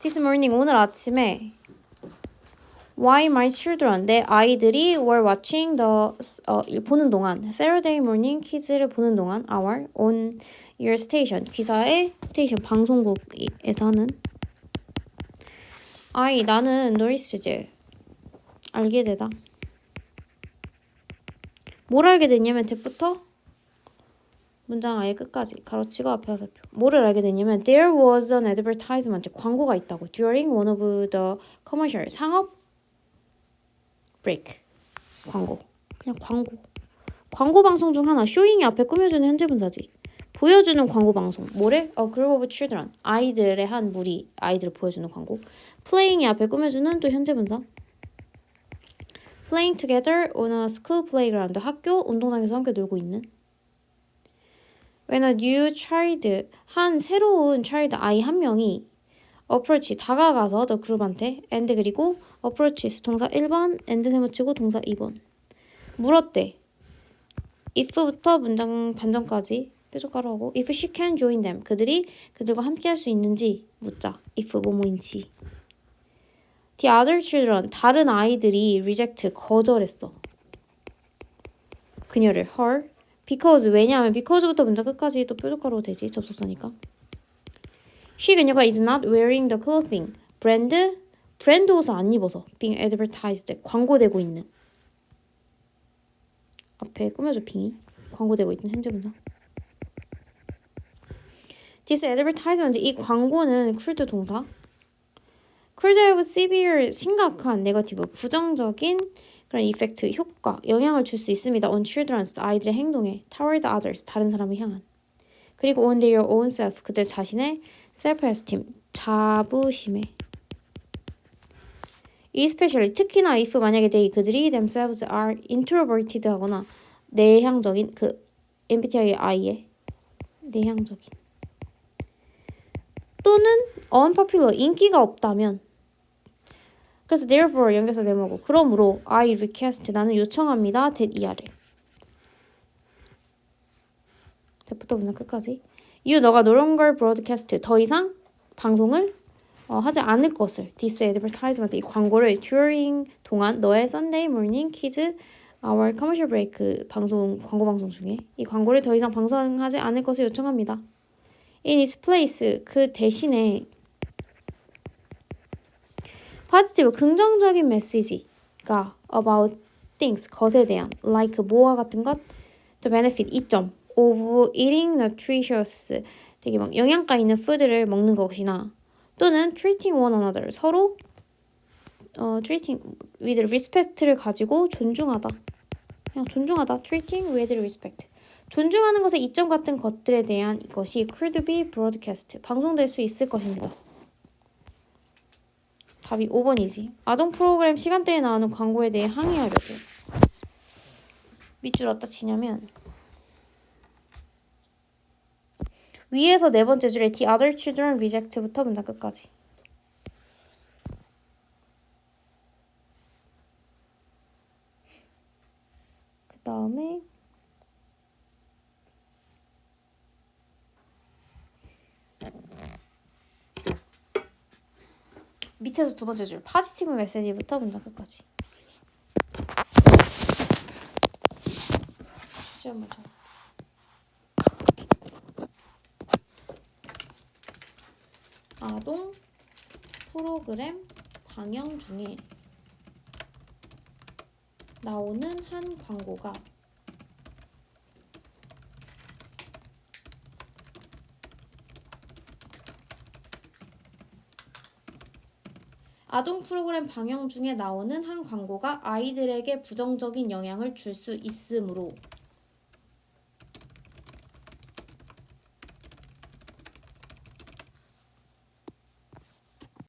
This morning 오늘 아침에 Why my children 내 아이들이 were watching the 어, 보는 동안 Saturday morning kids를 보는 동안 our on your station 기사의 스테이션 방송국에서는 I 나는 노리스즈 알게 되다. 뭘 알게 됐냐면 대부터 문장 아예 끝까지 가로치고 앞에 화살표 뭐를 알게 됐냐면 there was an advertisement 광고가 있다고 during one of the commercial 상업 break. 광고. 그냥 광고. 광고 방송 중 하나 쇼잉이 앞에 꾸며주는 현재 분사지. 보여주는 광고 방송. 뭐래? A group of children. 아이들의 한 무리 아이들을 보여주는 광고. Playing이 앞에 꾸며주는 또 현재 분사. Playing together on a school playground. 학교 운동장에서 함께 놀고 있는 When a new child 한 새로운 child 아이 한 명이 approach 다가가서 the group한테 and 그리고 approaches 동사 1번 and 세모치고 동사 2번 물었대 if부터 문장 반전까지 뾰족가로 하고 if she can join them 그들이 그들과 함께 할 수 있는지 묻자 if 뭐뭐인지 The other children 다른 아이들이 reject 거절했어 그녀를 her because 왜냐하면 because부터 문장 끝까지 또 뾰족가로 되지 접속사니까 She 그녀가 is not wearing the clothing 브랜드 브랜드 옷을 안 입어서 being advertised 광고되고 있는 앞에 꾸며줘 빙이 광고되고 있는 현재 분사 This advertisement 이 광고는 could 동사 could have severe 심각한 네거티브 부정적인 그런 이펙트 효과 영향을 줄 수 있습니다 on children's 아이들의 행동에 toward others 다른 사람을 향한 그리고 on their own self 그들 자신의 self-esteem 자부심에 especially 특히나 if 만약에 they 그들이 themselves are introverted 하거나 내향적인 그 MBTI의 I의 내향적인 또는 unpopular 인기가 없다면 그래서 therefore 연결사 대목고 그러므로 I request 나는 요청합니다 that 이 아래 대부터 문장 끝까지 you 너가 longer broadcast 더 이상 방송을 어, 하지 않을 것을 this advertisement 이 광고를 during 동안 너의 Sunday morning kids our commercial break 방송 광고 방송 중에 이 광고를 더 이상 방송하지 않을 것을 요청합니다. in its place 그 대신에 positive 긍정적인 메시지가 about things 것에 대한 like 뭐와 같은 것 the benefit 이점 of eating nutritious 되게 막 영양가 있는 푸드를 먹는 것이나 또는 treating one another 서로 어 treating with respect를 가지고 존중하다 그냥 존중하다 treating with respect 존중하는 것의 이점 같은 것들에 대한 이것이 could be broadcast 방송될 수 있을 것입니다. 답이 5번이지. 아동 프로그램 시간대에 나오는 광고에 대해 항의하려고. 밑줄 어디다 치냐면 위에서 네 번째 줄에 the other children reject부터 문장 끝까지. 그 다음에 밑에서 두 번째 줄 파지티브 메시지부터 문장 끝까지. 시험 문장. 아동 프로그램 방영 중에 나오는 한 광고가 아동 프로그램 방영 중에 나오는 한 광고가 아이들에게 부정적인 영향을 줄 수 있으므로